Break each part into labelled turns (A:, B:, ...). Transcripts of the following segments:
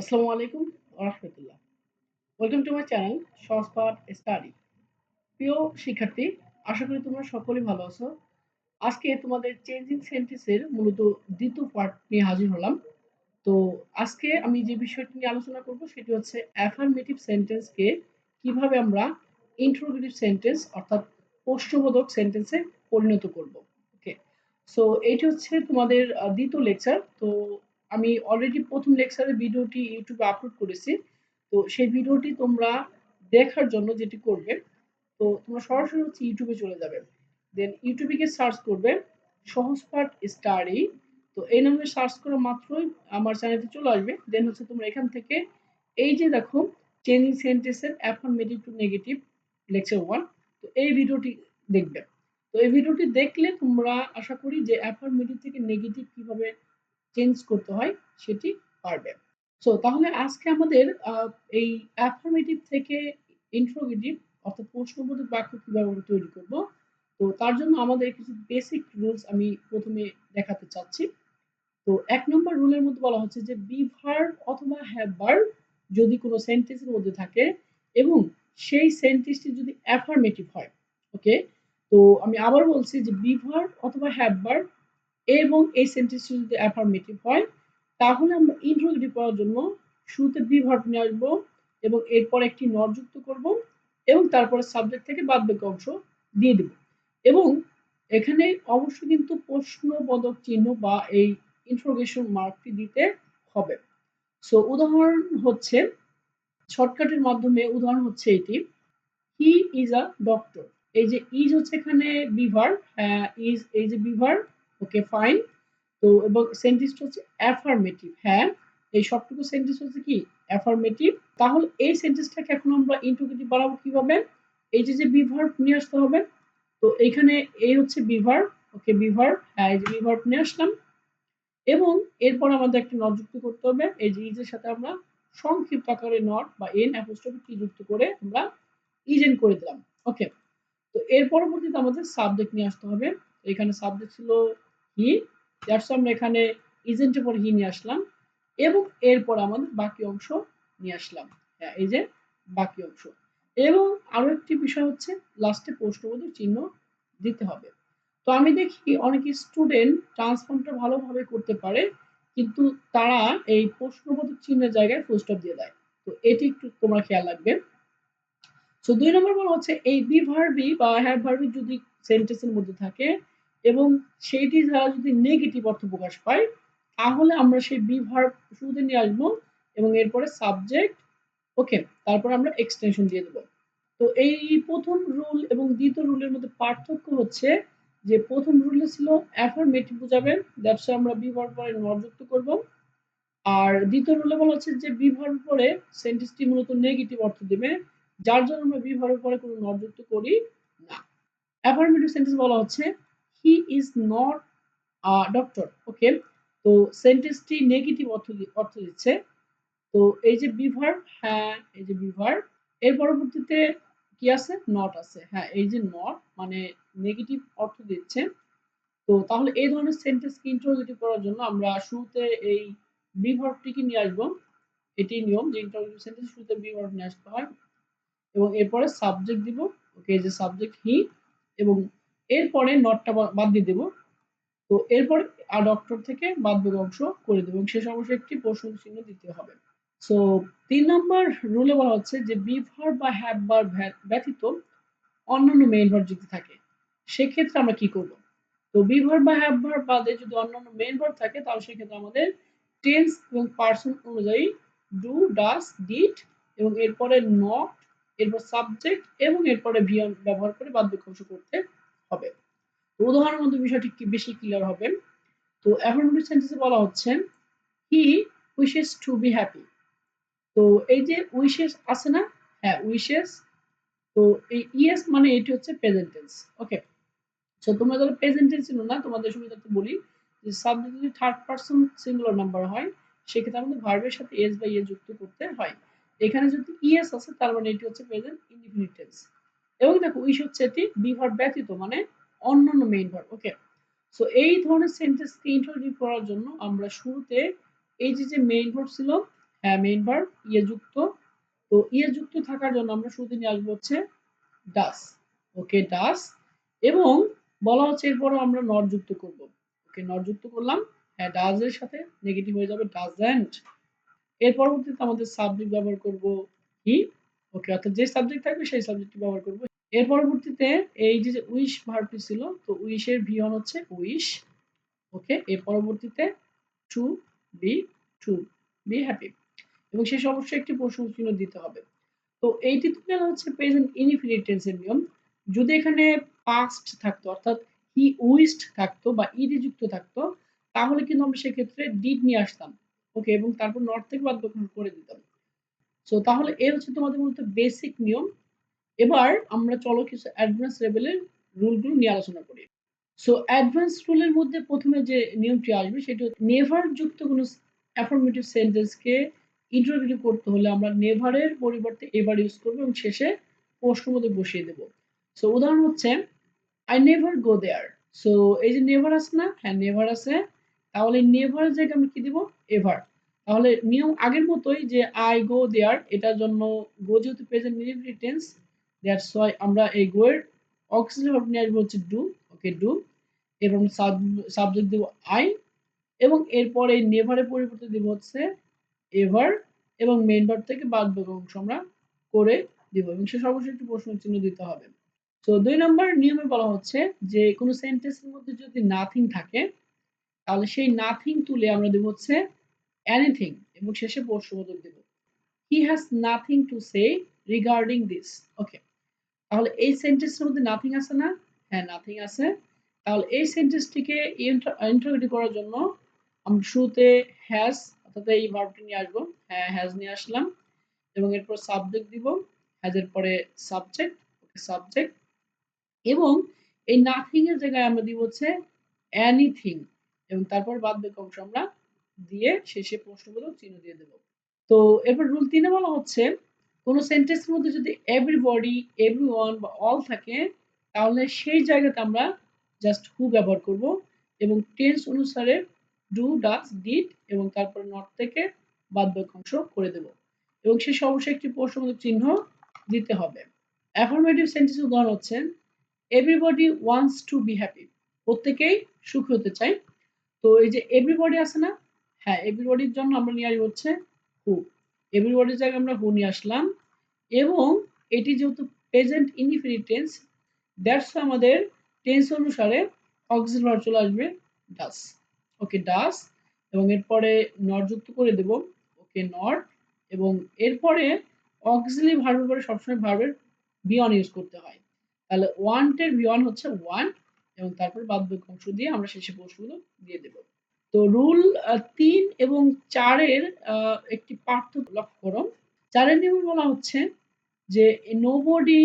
A: আসসালামু আলাইকুম রহমতুল্লাহ। Welcome to my channel Sahajpath study প্রিয় শিক্ষার্থী, আশা করি তোমরা সকলেই ভালো আছো। আজকে তোমাদের চেঞ্জিং সেন্টেন্সের মূলত দ্বিতীয় পার্ট নিয়ে হাজির হলাম। তো আজকে আমি যে বিষয়টি নিয়ে আলোচনা করব, সেটি হচ্ছে অ্যাফার্মেটিভ সেন্টেন্সকে কীভাবে আমরা ইন্ট্রোগেটিভ সেন্টেন্স অর্থাৎ প্রশ্নবোধক সেন্টেন্সে পরিণত করব। ওকে সো এইটি হচ্ছে তোমাদের দ্বিতীয় লেকচার তো আমি অলরেডি প্রথম লেকচারের ভিডিওটি ইউটিউবে আপলোড করেছি। তো সেই ভিডিওটি তোমরা দেখার জন্য যেটি করবে, তো তোমরা সরাসরি হচ্ছে ইউটিউবে চলে যাবে। দেন ইউটিউবে গিয়ে সার্চ করবে সহজ সহজপাঠ স্টাডি তো এই নামে সার্চ করা মাত্রই আমার চ্যানেলটি চলে আসবে। দেন হচ্ছে তোমরা এখান থেকে এই যে দেখো চেঞ্জিং সেন্টেন্সের affirmative to negative lecture one তো এই ভিডিওটি দেখবে। তো এই ভিডিওটি দেখলে তোমরা আশা করি যে অ্যাফার্মেটিভ থেকে নেগেটিভ কীভাবে চেঞ্জ করতে হয়, সেটি পারবে। সো তাহলে আজকে আমাদের এই অ্যাফার্মেটিভ থেকে ইন্ট্রোগেটিভ অর্থাৎ প্রশ্নবোধক বাক্য কীভাবে তৈরি করব, তো তার জন্য আমাদের কিছু বেসিক রুলস আমি প্রথমে দেখাতে চাচ্ছি। তো এক নম্বর রুলের মধ্যে বলা হচ্ছে যে বি ভার্ব অথবা হ্যাভ ভার্ব যদি কোনো সেন্টেন্সের মধ্যে থাকে এবং সেই সেন্টেন্সটি যদি অ্যাফার্মেটিভ হয় ওকে তো আমি আবার বলছি যে বি ভার্ব অথবা হ্যাভ ভার্ব এবং এই সেন্টেন্সটি যদি অ্যাফার্মেটিভ হয়, তাহলে আমরা ইন্ট্রোগেটিভ করার জন্য শুরুতে বি ভার্ব নিয়ে আসব এবং এরপর একটি নট যুক্ত করব এবং তারপরে সাবজেক্ট থেকে বাদ বাকি অংশ দিয়ে দেব। এবং এখানে অবশ্যই কিন্তু প্রশ্নবোধক চিহ্ন বা এই ইন্ট্রোগেশন মার্কটি দিতে হবে। সো উদাহরণ হচ্ছে শর্টকাটের মাধ্যমে উদাহরণ হচ্ছে এটি হি ইজ আ ডক্টর এই যে ইজ হচ্ছে এখানে বিভার ইজ এই যে বিভার ওকে ফাইন তো এবং সেন্টেন্সটা হচ্ছে অ্যাফার্মেটিভ হ্যাঁ? এই সবটুকু সেন্টেন্স হচ্ছে কি? অ্যাফার্মেটিভ তাহলে এই সেন্টেন্সটাকে এখন আমরা ইন্ট্রোগেটিভ বানাবো কীভাবে? এই যে যে বিভার্ব নিয়ে আসতে হবে, তো এইখানে এই হচ্ছে বিভার্ব ওকে বিভার্ব হ্যাঁ এই যে বিভার্ব নিয়ে আসলাম। এবং এরপর আমাদের একটা নট যুক্ত করতে হবে, এই যে ইজের সাথে আমরা সংক্ষিপ্ত আকারে নট বা এন অ্যাপোস্ট্রফি টি যুক্ত করে আমরা ইজেন করে দিলাম ওকে তো এর পরবর্তীতে আমাদের সাবজেক্ট নিয়ে আসতে হবে। এখানে সাবজেক্ট ছিল হি দ্যাটস আমরা এখানে ইজেন্টের পর হি নিয়ে আসলাম, এবং এরপর আমাদের বাকি অংশ নিয়ে আসলাম। হ্যাঁ এই যে বাকি অংশ। এবং আরও একটি বিষয় হচ্ছে লাস্টে প্রশ্নবোধক চিহ্ন দিতে হবে। তো আমি দেখি অনেক স্টুডেন্ট ট্রান্সফর্মটা ভালোভাবে করতে পারে, কিন্তু তারা এই প্রশ্নবোধক চিহ্নের জায়গায় ফুল স্টপ দিয়ে দেয়। তো এটি একটু তোমরা খেয়াল রাখবে। তো দুই নম্বর বলা হচ্ছে, এই বি ভার্বি বা হ্যাভ ভার্বি যদি সেন্টেন্সের মধ্যে থাকে এবং সেইটি দ্বারা যদি নেগেটিভ অর্থ প্রকাশ পায়, তাহলে আমরা সেই বি শুরুতে নিয়ে আসব এবং এরপরে সাবজেক্ট ওকে তারপর আমরা এক্সটেনশন দিয়ে দেবো। তো এই প্রথম রুল এবং দ্বিতীয় রুলের মধ্যে পার্থক্য হচ্ছে যে প্রথম রুলে ছিল অ্যাফার্মেটিভ বোঝাবেন ব্যবসা আমরা বি ভার্ব পরে নট যুক্ত করব। আর দ্বিতীয় রুলে বলা হচ্ছে যে বি ভার্ব পরে সেন্টেন্সটি মূলত নেগেটিভ অর্থ দেবে, যার জন্য আমরা বি ভার্বের পরে কোনো নটযুক্ত করি না। অ্যাফার্মেটিভ সেন্টেন্স বলা হচ্ছে he is not doctor okay তো সেন্টেন্সটি নেগেটিভ অর্থ অর্থ দিচ্ছে। তো এই যে বিভার হ্যাঁ এই যে বিভার, এর পরবর্তীতে কি আছে? নট আছে। হ্যাঁ এই যে নট মানে নেগেটিভ অর্থ দিচ্ছে। তো তাহলে এই ধরনের সেন্টেন্সকে ইন্টারোগেটিভ করার জন্য আমরা শুরুতে এই বিভার্বটিকে নিয়ে আসব। এটি নিয়ম যে ইন্টারোগেটিভ সেন্টেন্স শুরুতে বিভার্ব নিয়ে আসতে হয়। এবং এরপরে সাবজেক্ট দিব ওকে যে সাবজেক্ট হি এবং এরপরে নটটা বাদ দিয়ে দেবো। তো এরপর আর ডক্টর থেকে বাদ বাকি অংশ করে দেবো এবং শেষ অংশে একটি প্রশ্ন চিহ্ন দিতে হবে। সো তিন নম্বর রুলে বলা হচ্ছে যে বি ভার বা হ্যাভ বার ব্যতীত অন্যান্য মেইন ভার যদি থাকে, সেক্ষেত্রে আমরা কি করব? তো বি ভার বা হ্যাভ ভার বাদে যদি অন্যান্য মেইন ভার থাকে, তাহলে সেক্ষেত্রে আমাদের টেন্স এবং পার্সন অনুযায়ী ডু ডাস ডিড এবং এরপরে নট এরপর সাবজেক্ট এবং এরপরে ভিয়ন ব্যবহার করে অংশ করতে হবে। উদাহরণের মধ্যে বিষয়টি বেশি ক্লিয়ার হবে। তো অ্যাফার্মেটিভ সেন্টেন্সে বলা হচ্ছে he wishes to be happy তো এই যে উইশেস আছে না? হ্যাঁ উইশেস তো এই ইয়েস মানে এটি হচ্ছে প্রেজেন্ট টেন্স ওকে সো তোমরা যারা প্রেজেন্ট টেন্স ছিল না, তোমাদের সুবিধার্থে বলি যে সাবজেক্ট যদি থার্ড পারসন সিঙ্গুলার নাম্বার হয়, সেক্ষেত্রে আমাদের ভার্বের সাথে এস বা ইয়ে যুক্ত করতে হয়। এখানে যদি ইএস আছে, তার মানে এটি হচ্ছে প্রেজেন্ট ইনডিফিনিট টেন্স এবং দেখো উইশ হচ্ছে এটি বি ভার্ব ব্যতীত মানে অন্যান্য মেইন ভার্ব ওকে সো এই ধরনের সেন্টেন্সকে ইন্ট্রোডিউস করার জন্য আমরা শুরুতে এই যে যে মেইন ভার্ব ছিল হ্যাঁ মেইন ভার্ব ইয়ে যুক্ত, তো ইয়ে যুক্ত থাকার জন্য আমরা শুরুতে নিয়ে আসব হচ্ছে ডাস ওকে ডাস এবং বলা হচ্ছে এরপরও আমরা নট যুক্ত করব ওকে নট যুক্ত করলাম হ্যাঁ ডাজ এর সাথে নেগেটিভ হয়ে যাবে ডাজেন্ট এর পরবর্তীতে আমাদের সাবজেক্ট ব্যবহার করব কি? ওকে অর্থাৎ যে সাবজেক্ট থাকবে, সেই সাবজেক্টটি ব্যবহার করব এর পরবর্তীতে এই যে উইশ ভার্বটি ছিল, তো উইশের ভি অন হচ্ছে উইশ। ওকে, এর পরবর্তীতে to be to be happy. এবং শেষ অবশ্যই একটি প্রশ্ন চিহ্ন দিতে হবে। তো এইটি তুলে হচ্ছে প্রেজেন্ট ইনফিনিট টেন্সের নিয়ম। যদি এখানে পাস্ট থাকতো, অর্থাৎ হি উইস্ট থাকতো বা ইডি যুক্ত থাকতো, তাহলে কিন্তু আমরা সেক্ষেত্রে ডিড নিয়ে আসতাম। ওকে, এবং তারপর নর্থ থেকে বাদ করে দিতাম। সো তাহলে এর হচ্ছে তোমাদের মধ্যে বেসিক নিয়ম। এবার আমরা চলো কিছু অ্যাডভান্স লেভেলের রুলগুলো নিয়ে আলোচনা করি। সো অ্যাডভান্স রুলের মধ্যে প্রথমে যে নিয়মটি আসবে সেটি নেভার যুক্ত কোনো অ্যাফার্মেটিভ সেন্টেন্সকে ইন্টারোগেটিভ করতে হলে আমরা নেভারের পরিবর্তে এবার ইউজ করব এবং শেষে প্রশ্ন মধ্যে বসিয়ে দেবো। সো উদাহরণ হচ্ছে I never go there so এই যে নেভার আছে না? হ্যাঁ নেভার আছে। তাহলে নেভার জায়গায় আমি কি দিব? এভার তাহলে নিয়ম আগের মতোই যে আই গো দেয়ার এটার জন্য গো যেহেতু প্রেজেন্ট টেন্স দ্যাটস ওয়াই আমরা এই গো এর অক্সিলারি ভার্ব নিয়ে আসব হচ্ছে ডু ওকে ডু এবং সাবজেক্ট দেব আই এবং এরপর এই নেভারের পরিবর্তে দিব হচ্ছে এভার, এবং মেইন ভার্ব থেকে বাদ বাকি অংশ আমরা করে দিব, এবং সে সর্বশেষ একটি প্রশ্ন চিহ্ন দিতে হবে। তো দুই নম্বর নিয়মে বলা হচ্ছে যে, কোনো সেন্টেন্সের মধ্যে যদি নাথিং থাকে, তাহলে সেই নাথিং তুলে আমরা দেব হচ্ছে এনিথিং এবং শেষে প্রশ্নবোধক দেব। He has nothing to say regarding this okay তাহলে এই সেন্টেন্সের মধ্যে নাথিং আছে না? হ্যাঁ নাথিং আছে। তাহলে এই সেন্টেন্সটিকে ইন্টারোগেটিভ করার জন্য আমরা শুরুতে হ্যাজ অর্থাৎ এই ভার্বটি নিয়ে আসব। হ্যাঁ হ্যাজ নিয়ে আসলাম। এবং এরপর সাবজেক্ট দিব। হ্যাজের পরে সাবজেক্ট ওকে সাবজেক্ট এবং এই নাথিং এর জায়গায় আমরা দিব হচ্ছে এনিথিং এবং তারপর বাদ বাকি অংশ আমরা দিয়ে শেষে প্রশ্নবোধক চিহ্ন দিয়ে দেব। তো এরপর রুল তিনে বলা হচ্ছে কোনো সেন্টেন্সের মধ্যে যদি এভরিবডি এভরিওয়ান বা অল থাকে, তাহলে সেই জায়গাতে আমরা জাস্ট হু ব্যবহার করব এবং টেন্স অনুসারে ডু ডাস ডিড এবং তারপর নট থেকে বাদ বাকি অংশ করে দেব এবং শেষে অবশ্যই একটি প্রশ্নবোধক চিহ্ন দিতে হবে। অ্যাফার্মেটিভ সেন্টেন্স উদাহরণ হচ্ছে everybody wants to be happy প্রত্যেকেই সুখী হতে চাই তো এই যে এভরিবডি আছে না? হ্যাঁ এভরিবডির জন্য আমরা নিয়ে আসব হচ্ছে হু এভরিবডির জায়গায় আমরা হু নিয়ে আসলাম। এবং এটি যেহেতু প্রেজেন্ট ইনডিফিনিট টেন্স দ্যাটস আমাদের টেন্স অনুসারে অক্সিল ভার্ব চলে আসবে ডাস ওকে ডাস এবং এরপরে নট যুক্ত করে দেব। ওকে নট এবং এরপরে অক্সিলি ভার্বের পরে সবসময় ভার্বের বিয়ন ইউজ করতে হয়। তাহলে ওয়ান্টের বিয়ন হচ্ছে ওয়ান এবং তারপর বাদ বাকি অংশ দিয়ে আমরা শেষে প্রশ্নগুলো দিয়ে দেব। তো রুল তিন এবং চারের একটি পার্থক্য লক্ষ্য করো। চারের নিয়মে বলা হচ্ছে যে নোবডি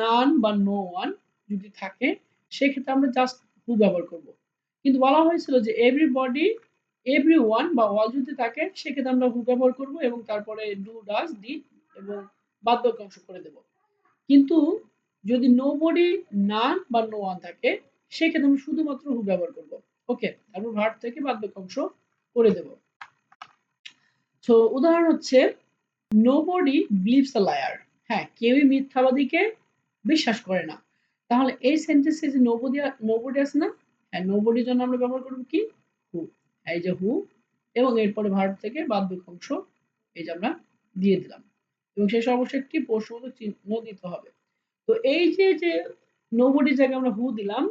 A: নান বা নো ওয়ান যদি থাকে, সেক্ষেত্রে আমরা জাস্ট হু ব্যবহার করব। কিন্তু বলা হয়েছিল যে এভরিবডি এভরি ওয়ান বা অল যদি থাকে, সেক্ষেত্রে আমরা হু ব্যবহার করব এবং তারপরে ডু ডাস ডি এবং বাদ অংশ করে দেব। কিন্তু যদি নো বডি নান বা নো ওয়ান থাকে, সেক্ষেত্রে আমি শুধুমাত্র হু ব্যবহার করব। ওকে তারপর ভার্ব থেকে বাদ অংশ করে দেব। তো উদাহরণ হচ্ছে nobody believes a liar হ্যাঁ কেউই মিথ্যাবাদীকে বিশ্বাস করে না। তাহলে এই সেন্টেন্সে যে নোবডি নোবডি আছে না হ্যাঁ নোবডির জন্য আমরা ব্যবহার করব কি? হু এই যে হু এবং এরপরে ভার্ব থেকে বাদ অংশ এই যে আমরা দিয়ে দিলাম। এবং শেষে অবশ্যই একটি প্রশ্নবোধক চিহ্ন দিতে হবে। তো এই যে যে নোবডির জায়গায় আমরা হু দিলাম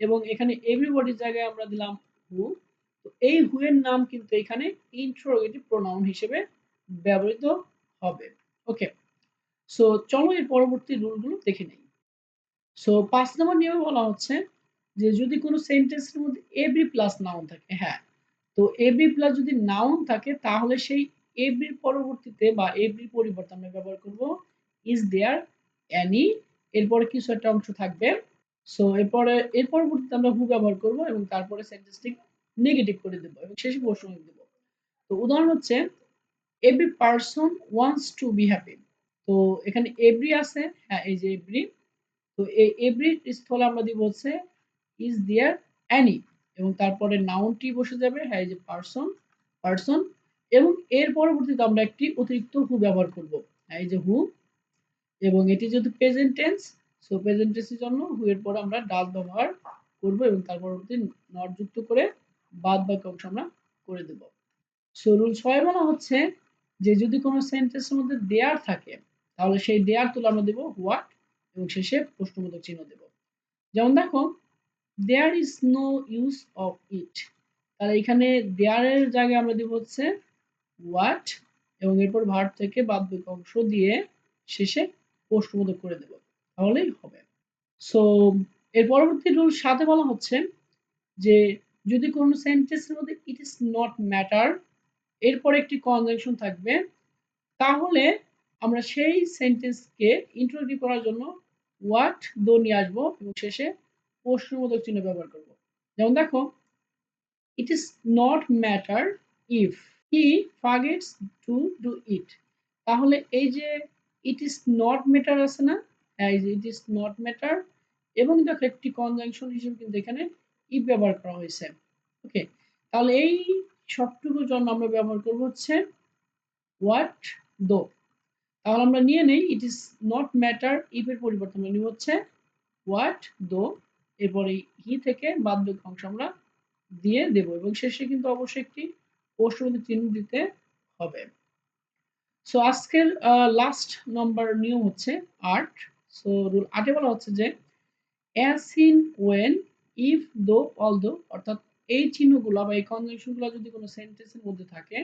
A: এবং এখানে এভরিবডির জায়গায় আমরা দিলাম হু তো এই হু এর নাম কিন্তু এখানে ইন্ট্রোগেটিভ প্রোনাউন হিসেবে ব্যবহৃত হবে। ওকে সো চলো এর পরবর্তী রুলগুলো দেখে নেই। সো পাঁচ নম্বর নিয়মে বলা হচ্ছে যে, যদি কোনো সেন্টেন্সের মধ্যে এভরি প্লাস নাউন থাকে হ্যাঁ তো এভরি প্লাস যদি নাউন থাকে, তাহলে সেই এভরির পরবর্তীতে বা এভরির পরিবর্তে আমরা ব্যবহার করব ইজ দেয়ার অ্যানি এরপরে কিছু একটা অংশ থাকবে। সো এরপরে, এর পরবর্তীতে আমরা হু ব্যবহার করব এবং তারপরে সেন্টেন্সটি নেগেটিভ করে দেব এবং শেষে প্রশ্ন দেব। তো উদাহরণ হচ্ছে every person wants to be happy তো এখানে এভরি আছে হ্যাঁ এই যে এভরি তো এই এভরি স্থলে আমরা দিব হচ্ছে ইজ দেয়ার অ্যানি এবং তারপরে নাউনটি বসে যাবে হ্যাঁ এই যে পারসন পারসন এবং এর পরবর্তীতে আমরা একটি অতিরিক্ত হু ব্যবহার করব এই যে হু এবং এটি যেহেতু প্রেজেন্ট টেন্স সো প্রেজেন্ট জন্য হু এর পরে আমরা ডাল ব্যবহার করব এবং তার পরবর্তী নট যুক্ত করে বাদ বাকি অংশ আমরা করে দেব। সো রুল ছয় বলা হচ্ছে যে যদি কোনো সেন্টেন্সের মধ্যে দেয়ার থাকে, তাহলে সেই দেয়ার তুলে আমরা দেব হোয়াট এবং শেষে প্রশ্নবোধক চিহ্ন দেব। যেমন দেখো there is no use of it তাহলে এখানে দেয়ারের জায়গায় আমরা দেব হচ্ছে হোয়াট এবং এরপর ভার্ব থেকে বাধ্যক অংশ দিয়ে শেষে প্রশ্নবোধক করে দেব। তাহলেই হবে। সো এর পরবর্তী রুল সাথে বলা হচ্ছে যে, যদি কোনো সেন্টেন্সের মধ্যে ইট ইজ নট ম্যাটার এরপর একটি কনজাংশন থাকবে। তাহলে আমরা সেই সেন্টেন্সকে ইন্ট্রোডিউ করার জন্য হোয়াট দো নিয়ে আসব এবং শেষে প্রশ্নবোধক চিহ্ন ব্যবহার করব। যেমন দেখো it is not matter if he forgets to do it তাহলে এই যে ইট ইজ নট ম্যাটার আছে না? হ্যাঁ ইট ইজ নট ম্যাটার এবং দেখো একটি কনজাংশন হিসেবে কিন্তু এখানে ইফ ব্যবহার করা হয়েছে। ওকে তাহলে এই সবটুকুর জন্য আমরা ব্যবহার করব হচ্ছে হোয়াট দো তাহলে আমরা নিয়ে নেই it is not matter if এর পরিবর্তন আমরা নিব হচ্ছে হোয়াট দো এরপরে হি থেকে বাদ অংশ আমরা দিয়ে দেব, এবং শেষে কিন্তু অবশ্যই একটি প্রশ্নবোধক চিহ্ন দিতে হবে। সো আজকের লাস্ট নাম্বার নিয়ম হচ্ছে আট। সো রুল আটে বলা হচ্ছে যে as in when if though although অর্থাৎ এই চিহ্নগুলো বা এই কনজাংশনগুলো যদি কোনো সেন্টেন্সের মধ্যে থাকে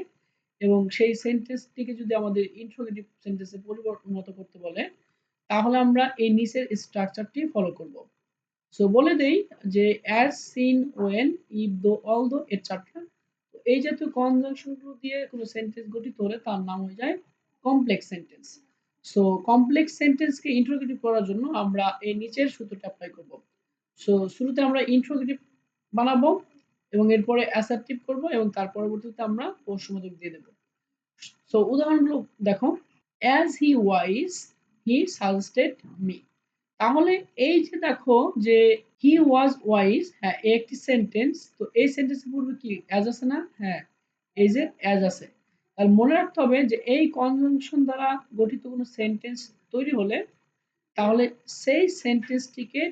A: এবং সেই সেন্টেন্সটিকে যদি আমাদের ইন্ট্রোগেটিভ সেন্টেন্সে পরিবর্তন করতে বলে, তাহলে আমরা এই নিচের স্ট্রাকচারটি ফলো করব। সো বলে দেই যে as since when if though although etcetera এই জাতীয় কনজাংশনগুলো দিয়ে কোনো সেন্টেন্স গঠিত হলে তার নাম হয়ে যায় কমপ্লেক্স সেন্টেন্স সো কমপ্লেক্স সেন্টেন্সকে ইন্ট্রোগেটিভ করার জন্য আমরা এই নিচের সূত্রটা অ্যাপ্লাই করব। সো শুরুতে আমরা ইন্ট্রোগেটিভ বানাবো। এবং এরপরে অ্যাসার্টিভ করব এবং তার পরবর্তীতে আমরা প্রশ্নবোধক দিয়ে দেব। সো উদাহরণগুলো দেখো। As he wise he suggested me তাহলে এই যে দেখো যে হি ওয়াজ ওয়াইজ হ্যাঁ একটি সেন্টেন্স তো এই সেন্টেন্সের পূর্বে কি অ্যাজ আছে না? হ্যাঁ এই যে অ্যাজ আছে। তাহলে মনে রাখতে হবে যে এই কনজাংশন দ্বারা গঠিত কোনো সেন্টেন্স তৈরি হলে তাহলে সেই সেন্টেন্সটিকে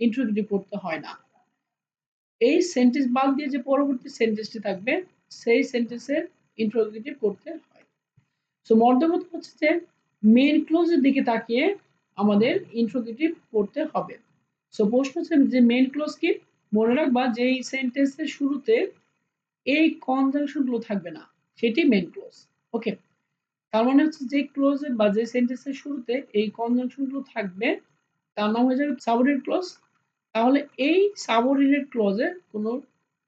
A: ইন্ট্রোগেটিভ করতে হয় না। এই সেন্টেন্স বাদ দিয়ে যে পরবর্তী সেন্টেন্সটি থাকবে, সেই সেন্টেন্সের ইন্ট্রোগেটিভ করতে হয়। সো মধ্যমত হচ্ছে যে মেন ক্লোজের দিকে তাকিয়ে আমাদের ইন্ট্রোগেটিভ করতে হবে। সো প্রশ্ন হচ্ছে যে মেন ক্লোজ কি? মনে রাখবা যে এই সেন্টেন্সের শুরুতে এই কনজাংশনগুলো থাকবে না, সেটি মেন ক্লোজ ওকে তার মানে হচ্ছে যে ক্লোজের বা যে সেন্টেন্সের শুরুতে এই কনজাংশনগুলো থাকবে, তার নাম হয়ে যাবে সাবঅর্ডিনেট ক্লোজ তাহলে এই সাবঅর্ডিনেট ক্লোজে কোনো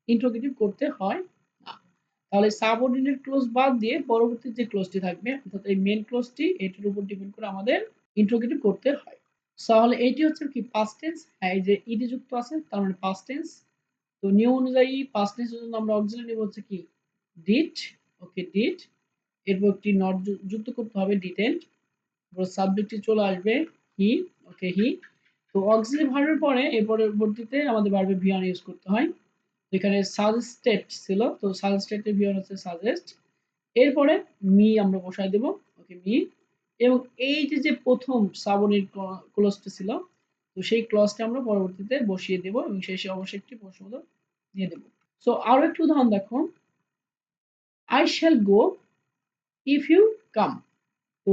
A: ইন্ট্রোগেটিভ করতে হয় না। তাহলে সাবঅর্ডিনেট ক্লোজ বাদ দিয়ে পরবর্তী যে ক্লোজটি থাকবে, অর্থাৎ এই মেন ক্লোজটি এটির উপর ডিপেন্ড করে আমাদের ইন্ট্রোগেটিভ করতে হয়। তাহলে এটি হচ্ছে কি পাস্ট টেন্স হ্যাঁ এই যে ইডি যুক্ত আছে, তার মানে পাস্ট টেন্স তো নিয়ম অনুযায়ী পাস্ট টেন্সের জন্য আমরা অক্সিলারি নেব হচ্ছে কি ডিট ওকে ডিট এরপর একটি নট যুক্ত করতে হবে এরপর সাবজেক্টটি চলে আসবে হি ওকে হি তো অক্সিলারি ভার্বের পরে এর পরবর্তীতে আমাদের ভার্বে ভিওয়ান ইউজ করতে হয়। এখানে সাজেস্টেড ছিল, তো সাজেস্টেডের ভিওয়ান হচ্ছে সাজেস্ট এরপরে মি আমরা বসাই দেব ওকে মি এবং এই যে যে প্রথম সাবনের ক্লজটা ছিল, তো সেই ক্লজটা আমরা পরবর্তীতে বসিয়ে দেব এবং শেষে অবশ্যই একটি প্রশ্নবোধক দিয়ে দেব। সো আরও একটি উদাহরণ দেখো। I shall go if you come তো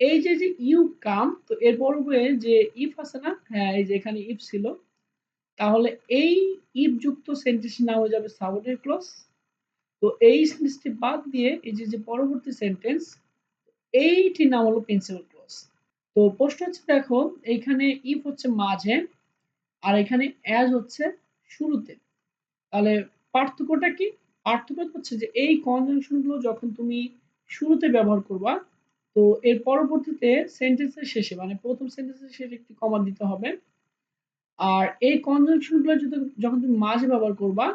A: এই যে যে ইউ কাম, তো এর পূর্বে যে ইফ আছে না হ্যাঁ এই যে এখানে ইফ ছিল, তাহলে এই ইফ যুক্ত সেন্টেন্স নাম হয়ে যাবে সাবঅর্ডিনেট ক্লজ তো এই সেন্টেন্সটি বাদ দিয়ে এই যে যে পরবর্তী সেন্টেন্স এইটি নাম হলো প্রিন্সিপাল ক্লজ তো প্রশ্ন হচ্ছে, দেখো, এইখানে ইফ হচ্ছে মাঝে আর এখানে অ্যাজ হচ্ছে শুরুতে। তাহলে পার্থক্যটা কি? পার্থক্য হচ্ছে যে এই কনজাংশনগুলো যখন তুমি শুরুতে ব্যবহার করবা তো এর পরবর্তীতে সেন্টেন্সের শেষে মানে প্রথম সেন্টেন্সের শেষে একটি কমা দিতে হবে। আর এই কনজাংশনগুলো যদি যখন তুমি মাঝে ব্যবহার করবা,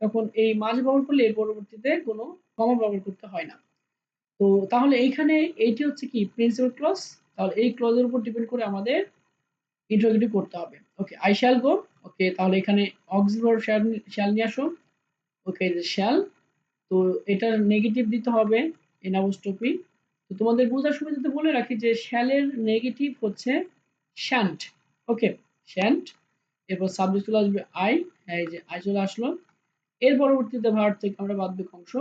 A: তখন এই মাঝে ব্যবহার করলে এর পরবর্তীতে কোনো কমা ব্যবহার করতে হয় না। তো তাহলে এইখানে এইটি হচ্ছে কি প্রিন্সিপাল ক্লজ তাহলে এই ক্লজের উপর ডিপেন্ড করে আমাদের ইন্টারোগেটিভ করতে হবে। ওকে আই শ্যাল গো ওকে তাহলে এখানে অক্সিলারি শ্যাল নিয়ে আসো। ওকে শ্যাল তো এটার নেগেটিভ দিতে হবে এন অ্যাপোস্ট্রফি তোমাদের বোঝার সুবিধাতে বলে রাখি যে শ্যালের নেগেটিভ হচ্ছে শ্যান্ট ওকে শ্যান্ট এরপর সাবজেক্ট চলে আসবে আই এই যে আই চলে আসলো। এর পরবর্তীতে ভার্ব থেকে আমরা বাধ্যক অংশ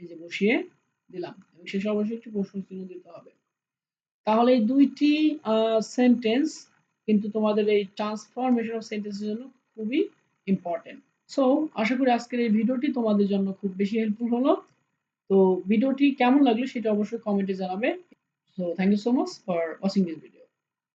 A: এই যে বসিয়ে দিলাম। এবং শেষে অবশ্যই একটি প্রশ্ন চিহ্ন দিতে হবে। তাহলে এই দুইটি সেন্টেন্স কিন্তু তোমাদের এই ট্রান্সফরমেশন অফ সেন্টেন্সের জন্য খুবই ইম্পর্টেন্ট সো আশা করি আজকের এই ভিডিওটি তোমাদের জন্য খুব বেশি হেল্পফুল হলো। তো ভিডিওটি কেমন লাগল সেটা অবশ্যই কমেন্টে জানাবে। So thank you so much for watching this video